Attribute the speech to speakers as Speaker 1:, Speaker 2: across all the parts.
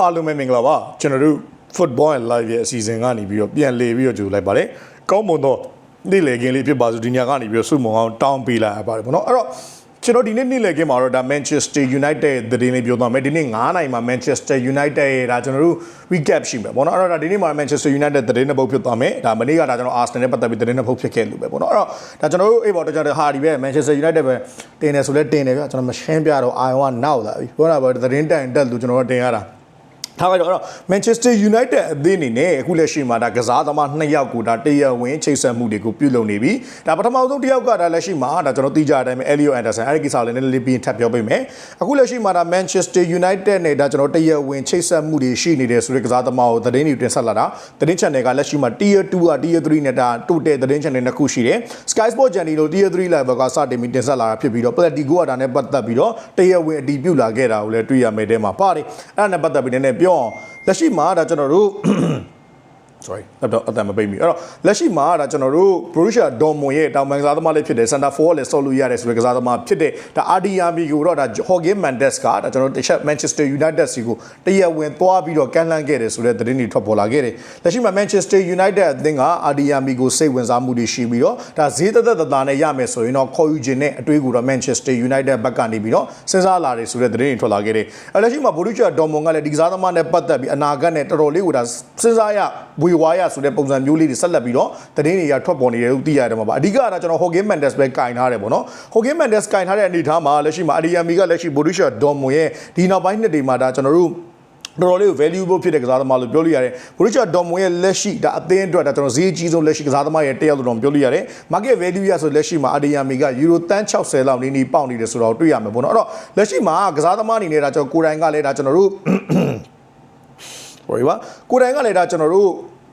Speaker 1: အားလုံးပဲမင်္ဂလာပါကျွန်တော်တို့ football and live ရဲ့အစီအစဉ်ကနေပြီးတော့ပြန်လေပြီးတော့ကြိုလိုက်ပါတယ်ကောင်းမွန်တော့နေ့လေကင်းလေးဖြစ်ပါစို့ဒီညကနေပြီးတော့စုမုံအောင်တောင်းပေးလိုက်ရပါတယ်ပေါ့နော်အဲ့တော့ကျွန်တော်ဒီနေ့နေ့လေကင်းမှာတော့ဒါ Manchester United သတင်းလေးပြောသွားမယ်ဒီနေ့9နိုင်မှာ Manchester United ရဲ့ဒါကျွန်တော်တို့ recap ရှိမယ်ပေါ့နော်အဲ့တော့ဒါဒီနေ့မှာ Manchester United သတင်းတစ်ပုဒ်ဖြစ်သွားမယ်ဒါမနေ့ကဒါကျွန်တော် Arsenal နဲ့ပတ်သက်ပြီးသတင်းတစ်ပုဒ်ဖြစ်ခဲ့လို့ပဲပေါ့နော်အဲ့တော့ဒါကျွန်တော်တို့အေးပေါ့တော့ကျွန်တော်ဟာဒီပဲ Manchester United ပဲတင်တယ်ဆိုလဲတင်တယ်ပြကျွန်တော်မရှင်းပြတော့အာယုံကနောက်လာပြီပြောတာပေါ့သတင်းတိုင်တက်လို့ကျွန်တော်တို့တင်ရတာ ထားကြတော့အဲ့တော့ Manchester United အသင်းအနေနဲ့အခုလက်ရှိမှာဒါကစားသမား2ယောက်ကိုဒါတရဝင်ချိတ်ဆက်မှုတွေကိုပြုလုပ်နေပြီဒါပထမဆုံးတစ်ယောက်ကဒါလက်ရှိမှာဒါကျွန်တော်သိကြတဲ့အတိုင်းပဲ Elliot Anderson အဲ့ဒီကိစ္စလေးနည်းနည်းလေးပြီးထပ်ပြောပေးမယ်အခုလက်ရှိမှာဒါ Manchester United နဲ့ဒါကျွန်တော်တရဝင်ချိတ်ဆက်မှုတွေရှိနေတယ်ဆိုတဲ့ကစားသမားကိုသတင်းတွေတင်ဆက်လာတာသတင်း channel ကလက်ရှိမှာ Tier 2က Tier 3နဲ့ဒါတိုးတဲ့သတင်း channel နှစ်ခုရှိတယ် Sky Sport Channel လို့ Tier 3 level ကစတင်ပြီးတင်ဆက်လာတာဖြစ်ပြီးတော့ Platico ကဒါနဲ့ပတ်သက်ပြီးတော့တရဝင်အတည်ပြုလာခဲ့တာကိုလည်းတွေ့ရမယ်တဲ့မှာပါတယ်အဲ့ဒါနဲ့ပတ်သက်ပြီးနည်းနည်းပြောအောင်လက်ရှိမှာဒါကျွန်တော်တို့ sorry တော့အတန်မပိတ်မိအဲ့တော့လက်ရှိမှာဒါကျွန်တော်တို့ Borussia Dortmund ရဲ့တောင်ပန်ကစားသမားလေးဖြစ်တဲ့ Center Forward လည်းဆော့လို့ရတယ်ဆိုတဲ့ကစားသမားဖြစ်တဲ့ဒါ RDRB ကိုတော့ဒါ Jorge Mendes ကဒါကျွန်တော်တို့တစ်ချက် Manchester United စီကိုတရဝင်သွားပြီးတော့ကန်လှမ်းခဲ့တယ်ဆိုတဲ့သတင်းတွေထွက်ပေါ်လာခဲ့တယ်လက်ရှိမှာ Manchester United အသင်းက RDRB ကိုစိတ်ဝင်စားမှုတွေရှိပြီးတော့ဒါဈေးသက်သက်သက်သာနဲ့ရမယ်ဆိုရင်တော့ခေါ်ယူခြင်းနဲ့အတွေးကိုတော့ Manchester United ဘက်ကနေပြီးတော့စဉ်းစားလာတယ်ဆိုတဲ့သတင်းတွေထွက်လာခဲ့တယ်အဲလက်ရှိမှာ Borussia Dortmund ကလည်းဒီကစားသမားနဲ့ပတ်သက်ပြီးအနာဂတ်နဲ့တော်တော်လေးကိုဒါစဉ်းစားရဝေဝါရဆိုတဲ့ပုံစံမျိုးလေးတွေဆက်လက်ပြီးတော့သတင်းတွေကထွက်ပေါ်နေတယ်လို့သိရတယ်မှာပါအဓိကကကျွန်တော် Hogan Mendes ပဲကင်ထားတယ်ပေါ့နော် Hogan Mendes ကင်ထားတဲ့အနေအထားမှာလက်ရှိမှာ Adiyami ကလက်ရှိ Borussia Dortmund ရဲ့ဒီနောက်ပိုင်းနှစ်တွေမှာဒါကျွန်တော်တို့တော်တော်လေးကို valuable ဖြစ်တဲ့ကစားသမားလို့ပြောလို့ရတယ်။ Borussia Dortmund ရဲ့လက်ရှိဒါအသင်းအတွက်ဒါကျွန်တော်ဈေးအကြီးဆုံးလက်ရှိကစားသမားရဲ့တယောက်လို့တော့ပြောလို့ရတယ်။ market value ရဆိုလက်ရှိမှာ Adeyemi က euro တန်း60လောက်နီးနီးပေါက်နေတယ်ဆိုတော့တွေ့ရမယ်ပေါ့နော်။အဲ့တော့လက်ရှိမှာကစားသမားအနေနဲ့ဒါကျွန်တော်ကိုယ်တိုင်ကလည်းဒါကျွန်တော်တို့ဟိုပါကိုယ်တိုင်ကလည်းဒါကျွန်တော်တို့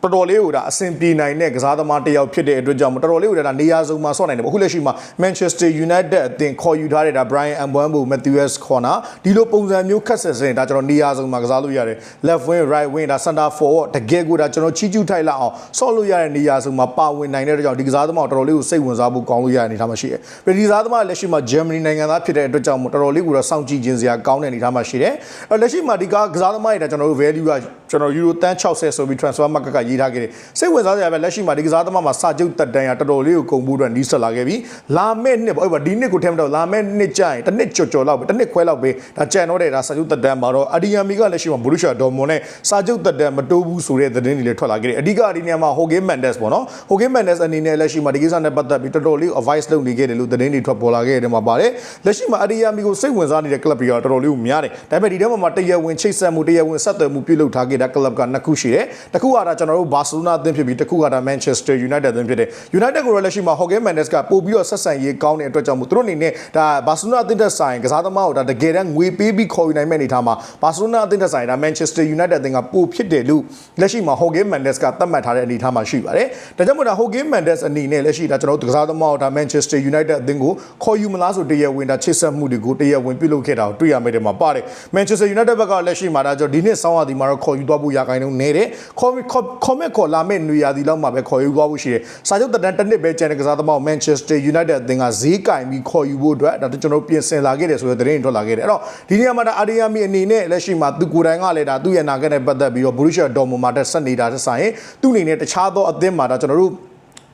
Speaker 1: တော်တော်လေးကိုဒါအဆင်ပြေနိုင်တဲ့ကစားသမားတစ်ယောက်ဖြစ်တဲ့အတွက်ကြောင့်တော်တော်လေးကိုဒါနေရာစုံမှာဆော့နိုင်တယ်ပေါ့အခုလက်ရှိမှာ Manchester United အသင်းခေါ်ယူထားတဲ့ဒါ Brian Mbeumo Matthews Corner ဒီလိုပုံစံမျိုးခက်ဆက်စင်ဒါကျွန်တော်နေရာစုံမှာကစားလို့ရတယ် left wing right wing ဒါ center forward တကယ်ကိုဒါကျွန်တော်ချီးကျူးထိုက်လောက်အောင်ဆော့လို့ရတဲ့နေရာစုံမှာပါဝင်နိုင်တဲ့အတွက်ကြောင့်ဒီကစားသမားကိုတော်တော်လေးကိုစိတ်ဝင်စားဖို့ကောင်းလို့ရတဲ့အနေအထားမှာရှိတယ်။ပြည်ဒီကစားသမားလက်ရှိမှာ Germany နိုင်ငံသားဖြစ်တဲ့အတွက်ကြောင့်တော်တော်လေးကိုတော့စောင့်ကြည့်ခြင်းစရာကောင်းတဲ့အနေအထားမှာရှိတယ်။အဲလက်ရှိမှာဒီကကစားသမားတွေဒါကျွန်တော်တို့ value ကကျွန်တော် euro တန်း60ဆိုပြီး transfer market ကရေးထားခဲ့တယ်။စိတ်ဝင်စားစရာပဲလက်ရှိမှာဒီကစားသမားမှာစာချုပ်တက်တန်းရတော်တော်လေးကိုကုန်ဖို့အတွက်နီးစပ်လာခဲ့ပြီလာမယ့်နှစ်ပေါ့အဲ့ဒီနှစ်ကိုထဲမတော့လာမယ့်နှစ်ကျရင်တစ်နှစ်ကြော်ကြော်လောက်ပဲတစ်နှစ်ခွဲလောက်ပဲဒါကြံတော့တဲ့ဒါစာချုပ်တက်တန်းမှာတော့အဒီယာမီကလက်ရှိမှာဘူရူရှာဒေါ်မွန်နဲ့စာချုပ်တက်တန်းမတိုးဘူးဆိုတဲ့သတင်းတွေလည်းထွက်လာခဲ့တယ်အဓိကဒီနေရာမှာဟိုဂေးမန်ဒက်စ်ပေါ့နော်ဟိုဂေးမန်ဒက်စ်အနေနဲ့လက်ရှိမှာဒီကိစ္စနဲ့ပတ်သက်ပြီးတော်တော်လေး advice လုပ်နေခဲ့တယ်လို့သတင်းတွေထွက်ပေါ်လာခဲ့တယ်မှာပါတယ်လက်ရှိမှာအဒီယာမီကိုစိတ်ဝင်စားနေတဲ့ club တွေကတော်တော်လေးကိုများတယ်ဒါပေမဲ့ဒီထဲမှာတရားဝင်ချိတ်ဆက်မှုတရားဝင်ဆက်သွယ်မှုပြုလုပ်ထားခဲ့တဲ့ club ကနှစ်ခုရှိတယ်တစ်ခုကဒါကျွန်တော်တို့ဘာစီလိုနာအသင်းဖြစ်ပြီးတစ်ခုကဒါ Manchester United အသင်းဖြစ်တယ် United ကိုတော့လက်ရှိမှာ Jorge Mendes ကပို့ပြီးတော့ဆက်ဆံရေးကောင်းတဲ့အတွက်ကြောင့်မို့သူတို့အနေနဲ့ဒါဘာစီလိုနာအသင်းသက်ဆိုင်ကစားသမားကိုဒါတကယ်တမ်းငွေပေးပြီးခေါ်ယူနိုင်မဲ့အနေထားမှာဘာစီလိုနာအသင်းသက်ဆိုင်ဒါ Manchester United အသင်းကပို့ဖြစ်တယ်လို့လက်ရှိမှာ Jorge Mendes ကသတ်မှတ်ထားတဲ့အနေထားမှာရှိပါတယ်ဒါကြောင့်မို့ဒါ Jorge Mendes အနေနဲ့လက်ရှိဒါကျွန်တော်တို့ကစားသမားကိုဒါ Manchester United အသင်းကိုခေါ်ယူမလားဆိုတရားဝင်ဒါချစ်ဆက်မှုတွေကိုတရားဝင်ပြုလုပ်ခဲ့တာကိုတွေ့ရမယ်တဲ့မှာပါတယ် Manchester United ဘက်ကလက်ရှိမှာဒါကျွန်တော်ဒီနှစ်ဆောင်းရာသီမှာတော့ခေါ်ယူသွားဖို့ရာခိုင်နှုန်းနေတယ်ခေါ်ခေါ်မဲ့ခေါ်လာမဲ့နေရာသီလောက်မှာပဲခေါ်ယူသွားဖို့ရှိတယ်စာချုပ်တက်တန်းတစ်နှစ်ပဲကျန်တဲ့ကစားသမားကို Manchester United အသင်းကဈေးကင်ပြီးခေါ်ယူဖို့အတွက်ဒါကျွန်တော်ပြင်ဆင်လာခဲ့တယ်ဆိုတဲ့သတင်းတွေထွက်လာခဲ့တယ်အဲ့တော့ဒီနေရာမှာဒါအာဒီယာမီအနေနဲ့လက်ရှိမှာသူကိုယ်တိုင်ကလည်းဒါသူ့ရဲ့နာဂတ်နဲ့ပတ်သက်ပြီးတော့ Borussia Dortmund မှာတက်ဆက်နေတာတက်ဆိုင်ရင်သူ့အနေနဲ့တခြားသောအသင်းမှာဒါကျွန်တော်တို့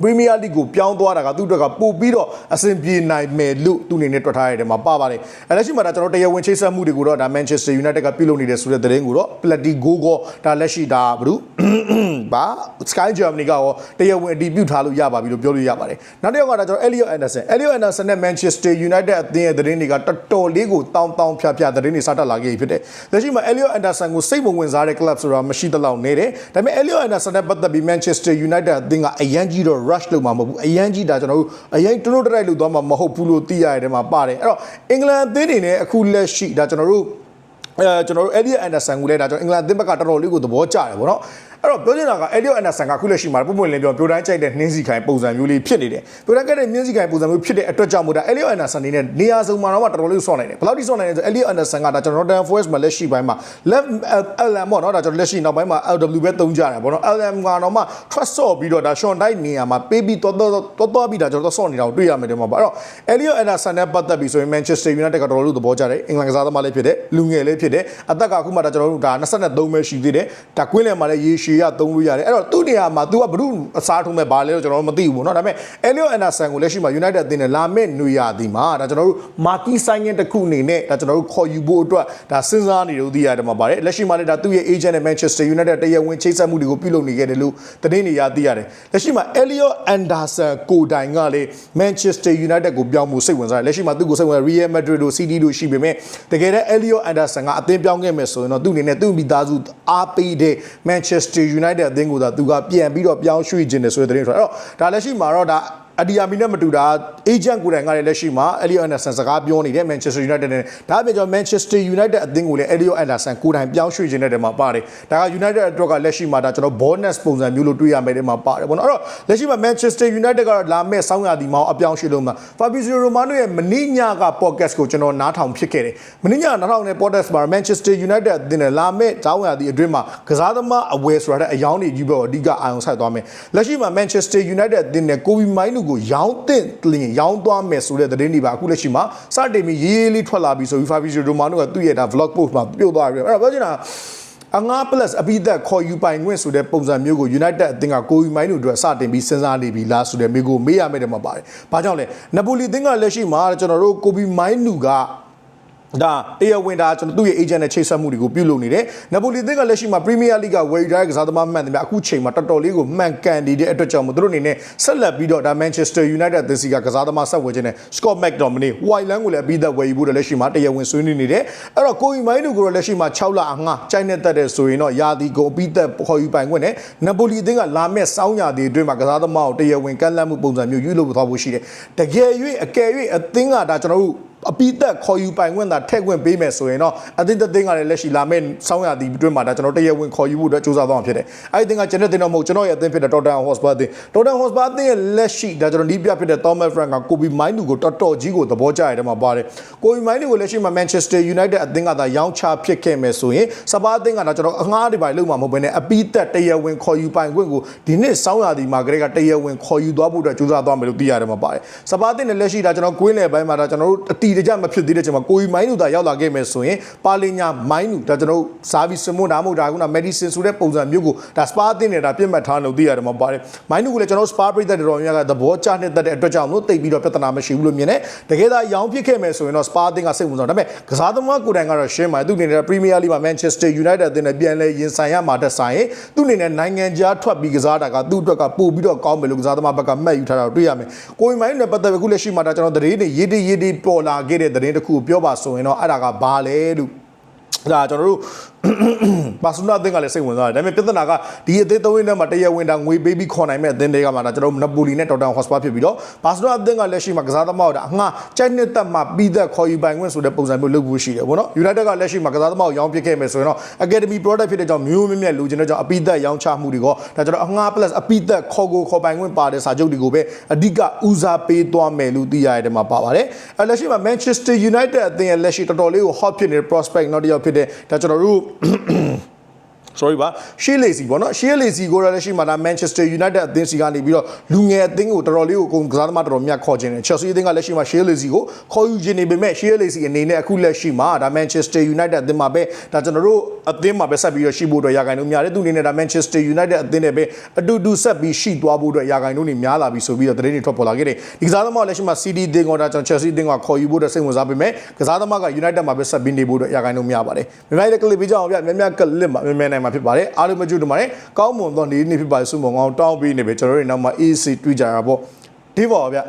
Speaker 1: ပရီးမီးယားလိကိုပြောင်းသွားတာကသူ့အတွက်ကပို့ပြီးတော့အဆင်ပြေနိုင်မယ်လို့သူအနေနဲ့တွက်ထားရတဲ့မှာပါပါတယ်အဲလက်ရှိမှာဒါကျွန်တော်တရားဝင်ချိတ်ဆက်မှုတွေကိုတော့ဒါ Manchester United ကပြုလုပ်နေတယ်ဆိုတဲ့သတင်းကိုတော့ Platigo ကဒါလက်ရှိဒါဘာလို့ဘာ Sky Germany ကရောတရားဝင်အတည်ပြုထားလို့ရပါပြီလို့ပြောလို့ရပါတယ်နောက်တစ်ယောက်ကဒါကျွန်တော် Elliot Anderson Elliot Anderson နဲ့ Manchester United အသင်းရဲ့သတင်းတွေကတော်တော်လေးကိုတောင်းတောင်းဖြားဖြားသတင်းတွေစတက်လာခဲ့ပြီဖြစ်တယ်လက်ရှိမှာ Elliot Anderson ကိုစိတ်မဝင်စားတဲ့ club ဆိုတာမရှိသလောက်နေတယ်ဒါပေမဲ့ Elliot Anderson နဲ့ပတ်သက်ပြီး Manchester United အသင်းကအရန်ကြီးတော့ rush လုပ်မှာမဟုတ်ဘူးအရန်ကြီးဒါကျွန်တော်တို့အရန်တွလို့တိုက်လို့သွားမှာမဟုတ်ဘူးလို့သိရတဲ့မှာပါတယ်အဲ့တော့အင်္ဂလန်အသင်းတွေနဲ့အခုလက်ရှိဒါကျွန်တော်တို့အဲကျွန်တော်တို့ Elliot Anderson ကိုလည်းဒါကျွန်တော်အင်္ဂလန်အသင်းဘက်ကတော်တော်လေးကိုသဘောကျတယ်ဗောနော် အဲ့တော့ပြောချင်တာက Elliot Anderson ကခုလက်ရှိမှာပုံပွင့်လင်းပြောပြိုတိုင်းကြိုက်တဲ့နှင်းစီခိုင်ပုံစံမျိုးလေးဖြစ်နေတယ်ပြိုတိုင်းကြိုက်တဲ့နှင်းစီခိုင်ပုံစံမျိုးဖြစ်တဲ့အတွက်ကြောင့်မို့ဒါ Elliot Anderson အနေနဲ့နေရာစုံမှာတော့တော်တော်လေးဆော့နိုင်တယ်ဘယ်လောက်ထိဆော့နိုင်လဲဆို Elliot Anderson ကဒါကျွန်တော် Nottingham Forest မှာလက်ရှိပိုင်းမှာ left LM ပေါ့နော်ဒါကျွန်တော်လက်ရှိနောက်ပိုင်းမှာ LW ပဲသုံးကြတယ်ပေါ့နော် LM ကတော့မှ trust ဆော့ပြီးတော့ဒါ Sean Dyche နေရာမှာပေးပြီးတော်တော်တော်တော်ပြီးဒါကျွန်တော်ဆော့နေတာကိုတွေ့ရမယ်ဒီမှာပါအဲ့တော့ Elliot Anderson နဲ့ပတ်သက်ပြီးဆိုရင် Manchester United ကတော်တော်လေးသဘောကျတယ်အင်္ဂလန်ကစားသမားလေးဖြစ်တယ်လူငယ်လေးဖြစ်တယ်အသက်ကအခုမှဒါကျွန်တော်တို့ဒါ23ပဲရှိသေးတယ်ဒါကွင်းလယ်မှာလည်းရေရှည်ရသုံးလို့ရတယ်အဲ့တော့သူ့နေရာမှာ तू ကဘ ᱹ အစားထိုးမဲ့ဘာလဲတော့ကျွန်တော်တို့မသိဘူးပေါ့နော်ဒါပေမဲ့ Elliot Anderson ကိုလက်ရှိမှာ United အသင်းနဲ့လာမဲ့နေရာဒီမှာဒါကျွန်တော်တို့ marquee signing တစ်ခုအနေနဲ့ဒါကျွန်တော်တို့ခေါ်ယူဖို့အတွက်ဒါစဉ်းစားနေလို့သိရတယ်မှာပါတယ်လက်ရှိမှာလည်းဒါသူ့ရဲ့ agent နဲ့ Manchester United တရားဝင်ချိတ်ဆက်မှုတွေကိုပြုလုပ်နေခဲ့တယ်လို့သတင်းတွေရသိရတယ်လက်ရှိမှာ Elliot Anderson ကိုတိုင်ကလေ Manchester United ကိုပြောင်းမှုစိတ်ဝင်စားတယ်လက်ရှိမှာသူ့ကိုစိတ်ဝင်စား Real Madrid တို့ City တို့ရှိပေမဲ့တကယ်တမ်း Elliot Anderson ကအသင်းပြောင်းခဲ့မယ်ဆိုရင်တော့သူ့အနေနဲ့သူ့မိသားစုအားပေးတဲ့ Manchester United အသင်းကိုသာသူကပြန်ပြီးတော့ပြောင်းရွှေ့ခြင်းတယ်ဆိုတဲ့သတင်းထွက်အဲ့တော့ဒါလက်ရှိမှာတော့ဒါ အဒီယာမီနဲ့မတူတာ agent ကိုယ်တိုင်ကလည်းလက်ရှိမှာ Elliot Anderson စကားပြောနေတယ် Manchester United နဲ့ဒါအပြင်ကျွန်တော် Manchester United အသင်းကိုလည်း Elliot Anderson ကိုယ်တိုင်ပြောင်းရွှေ့ခြင်းတဲ့တဲမှာပါတယ်ဒါက United အတွက်ကလက်ရှိမှာဒါကျွန်တော် bonus ပုံစံမျိုးလို့တွေ့ရမယ်တဲ့မှာပါတယ်ပေါ့နော်အဲ့တော့လက်ရှိမှာ Manchester United ကတော့လာမဲ့စောင်းရသည်မှာအပြောင်းရွှေ့လို့မှာ Fabrizio Romano ရဲ့မနေ့ညက podcast ကိုကျွန်တော်နားထောင်ဖြစ်ခဲ့တယ်မနေ့ညနားထောင်တဲ့ podcast မှာ Manchester United အသင်းနဲ့လာမဲ့စောင်းရသည်အတွင်းမှာကစားသမားအဝယ်ဆိုတာတဲ့အယောင်းတွေကြီးပဲအဓိကအာရုံစိုက်သွားမယ်လက်ရှိမှာ Manchester United အသင်းနဲ့ Kobe Mainoo ကိုရောင်းတင်လင်ရောင်းသွားမယ်ဆိုတဲ့သတင်းတွေပါအခုလက်ရှိမှာစတင်ပြီးရေးရေးလေးထွက်လာပြီးဆိုပြီး Fabrizio Romano ကသူ့ရဲ့ဒါ vlog post မှာပြုတ်သွားပြီးအဲ့တော့ပြောချင်တာအငါ plus အပိသက်ခေါ်ယူပိုင်ခွင့်ဆိုတဲ့ပုံစံမျိုးကို United အသင်းကကိုယူမိုင်းတို့အတွက်စတင်ပြီးစဉ်းစားနေပြီလားဆိုတဲ့မိကိုမေးရမယ်တယ်မှာပါတယ်။ဘာကြောင့်လဲနပိုလီအသင်းကလက်ရှိမှာကျွန်တော်တို့ကိုဘီမိုင်းနူက ဒါတရားဝင်ဒါကျွန်တော်သူ့ရဲ့ agent နဲ့ချိတ်ဆက်မှုတွေကိုပြုလုပ်နေတယ်။နပိုလီအသင်းကလက်ရှိမှာ Premier League ကဝယ်ယူထားတဲ့ကစားသမားမှန်တယ်များအခုချိန်မှာတော်တော်လေးကိုမှန်ကန်နေတဲ့အတွက်ကြောင့်မို့သူတို့အနေနဲ့ဆက်လက်ပြီးတော့ဒါ Manchester United အသင်းစီကကစားသမားဆက်ဝယ်ခြင်းနဲ့ Scott McTominay White Land ကိုလည်းအပြီးသက်ဝယ်ယူဖို့လက်ရှိမှာတရားဝင်ဆွေးနွေးနေတယ်။အဲ့တော့ကိုကြီးမိုင်းတို့ကိုလက်ရှိမှာ6လအငှားကြိုက်နေတတ်တဲ့ဆိုရင်တော့ယာဒီကုန်အပြီးသက်ခေါ်ယူပိုင်ခွင့်နဲ့နပိုလီအသင်းကလာမဲ့စောင်းယာဒီအတွင်းမှာကစားသမားကိုတရားဝင်ကန့်လန့်မှုပုံစံမျိုးယူလို့သွားဖို့ရှိတယ်။တကယ်၍အကယ်၍အသင်းကဒါကျွန်တော်တို့ အပိသက်ခေါ်ယူပိုင်ခွင့်သာထည့်ခွင့်ပေးမယ်ဆိုရင်တော့အသင်းတစ်သင်းကလည်းလက်ရှိလာမယ့်စောင်းရသည်အတွင်းမှာဒါကျွန်တော်တရားဝင်ခေါ်ယူဖို့အတွက်စူးစမ်းသွားမှာဖြစ်တယ်။အဲဒီသင်းကကျွန်တော်တင်တော့မဟုတ်ကျွန်တော်ရဲ့အသင်းဖြစ်တဲ့ Tottenham Hotspur အသင်း Tottenham Hotspur အသင်းရဲ့လက်ရှိဒါကျွန်တော်ဒီးပြဖြစ်တဲ့ Thomas Frank က Kobe Mainoo ကိုတော်တော်ကြီးကိုသဘောကျရတဲ့မှာပါတယ်။ Kobe Mainoo ကိုလက်ရှိမှာ Manchester United အသင်းကသာရောင်းချဖြစ်ခဲ့မယ်ဆိုရင်စပါးအသင်းကဒါကျွန်တော်အငှားတွေပါလုံးမှာမဟုတ်ဘဲနဲ့အပိသက်တရားဝင်ခေါ်ယူပိုင်ခွင့်ကိုဒီနှစ်စောင်းရသည်မှာကလေးကတရားဝင်ခေါ်ယူသွားဖို့အတွက်စူးစမ်းသွားမယ်လို့သိရတယ်မှာပါတယ်။စပါးအသင်းနဲ့လက်ရှိဒါကျွန်တော်ကွင်းလယ်ပိုင်းမှာဒါကျွန်တော်တို့အတီတကြမဖြစ်သေးတဲ့ချိန်မှာကိုကြီးမိုင်းနူသာရောက်လာခဲ့မယ်ဆိုရင်ပါလင်ညာမိုင်းနူဒါကျွန်တော်တို့ဇာဗီစမွန်ဒါမှမဟုတ်ဒါကမက်ဒီဆင်ဆိုတဲ့ပုံစံမျိုးကိုဒါစပါအသင်းနဲ့ဒါပြစ်မှတ်ထားလို့သိရတယ်မှာပါတယ်မိုင်းနူကိုလည်းကျွန်တော်စပါပရိသတ်တော်များကသဘောကျနေတဲ့အတွက်ကြောင့်လို့တိတ်ပြီးတော့ပြဿနာမရှိဘူးလို့မြင်တယ်တကယ်သာရောင်းဖြစ်ခဲ့မယ်ဆိုရင်တော့စပါအသင်းကစိတ်ဝင်စားဒါပေမဲ့ကစားသမားကိုယ်တိုင်ကတော့ရှင်းပါတယ်သူအနေနဲ့ပရီးမီးယားလိမှာမန်ချက်စတာယူနိုက်တက်အသင်းနဲ့ပြန်လဲရင်ဆိုင်ရမှာတက်ဆိုင်သူအနေနဲ့နိုင်ငံခြားထွက်ပြီးကစားတာကသူ့အတွက်ကပို့ပြီးတော့ကောင်းမယ်လို့ကစားသမားဘက်ကမှတ်ယူထားတာကိုတွေ့ရမယ်ကိုကြီးမိုင်းနဲ့ပတ်သက်ပြီးခုလက်ရှိမှာဒါကျွန်တော်သတင်းတွေရေးတရေးတပေါ်လာခဲ့တဲ့သတင်းတစ်ခုကိုပြောပါဆိုရင်တော့အဲ့ဒါကဘာလဲလို့ဒါကျွန်တော်တို့ ဘာစနာအသင်းကလည်းစိတ်ဝင်စားတယ်ဒါပေမဲ့ပြဿနာကဒီအသင်းသုံးရင်းထဲမှာတရားဝင်တာငွေပေးပြီးခေါ်နိုင်မဲ့အသင်းတွေကမှဒါကျွန်တော်တို့နပိုလီနဲ့တော်တန်ဟော့စပါဖြစ်ပြီးတော့ဘာစနာအသင်းကလက်ရှိမှာကစားသမားတို့အငှားကြိုက်နှစ်သက်မှာပြီးသက်ခေါ်ယူပိုင်ခွင့်ဆိုတဲ့ပုံစံမျိုးလုပ်ဖို့ရှိတယ်ပေါ့နော် United ကလက်ရှိမှာကစားသမားကိုရောင်းပစ်ခဲ့မယ်ဆိုရင်တော့ Academy Product ဖြစ်တဲ့ကြောင့်မျိုးမြင့်မြတ်လူချင်းတဲ့ကြောင့်အပိသက်ရောင်းချမှုတွေကဒါကျွန်တော်အငှား plus အပိသက်ခေါ်ကိုခေါ်ပိုင်ခွင့်ပါတဲ့စာချုပ်တွေကိုပဲအဓိကဦးစားပေးသွားမယ်လို့သိရတဲ့မှာပါပါတယ်အဲလက်ရှိမှာ Manchester United အသင်းရဲ့လက်ရှိတော်တော်လေးကို hot ဖြစ်နေတဲ့ prospect နောက်တစ်ယောက်ဖြစ်တဲ့ဒါကျွန်တော်တို့咳咳 sorry ပါရှေးလေစီပေါ့နော်ရှေးလေစီကိုလည်းရှိမှဒါ Manchester United အသင်းစီကနေပြီးတော့လူငယ်အသင်းကိုတော်တော်လေးကိုအကုန်ကစားသမားတော်တော်များခေါ်ခြင်းတယ် Chelsea အသင်းကလည်းရှိမှရှေးလေစီကိုခေါ်ယူခြင်းနေပေမဲ့ရှေးလေစီအနေနဲ့အခုလက်ရှိမှာဒါ Manchester United အသင်းမှာပဲဒါကျွန်တော်တို့အသင်းမှာပဲဆက်ပြီးတော့ရှိဖို့အတွက်ရာဂိုင်တို့များတယ်သူအနေနဲ့ဒါ Manchester United အသင်းနဲ့ပဲအတူတူဆက်ပြီးရှိသွားဖို့အတွက်ရာဂိုင်တို့နေများလာပြီဆိုပြီးတော့သတင်းတွေထွက်ပေါ်လာခဲ့တယ်ဒီကစားသမားလည်းရှိမှ CD အသင်းကဒါကျွန်တော် Chelsea အသင်းကခေါ်ယူဖို့အတွက်စိတ်ဝင်စားပေမဲ့ကစားသမားက United မှာပဲဆက်ပြီးနေဖို့အတွက်ရာဂိုင်တို့များပါတယ်မြန်မာပြည်ကလစ်ပေးကြအောင်ဗျများများကလစ်မှာမြန်မြန်နိုင်မှာဖြစ်ပါတယ်အားလုံးမကြည့်တို့မှာလည်းကောင်းမွန်သောနေ့နေ့ဖြစ်ပါစုံမအောင်တောင်းပေးနေပဲကျွန်တော်တို့နောက်မှာ AC တွေ့ကြတာပေါ့ဒီပါဗျ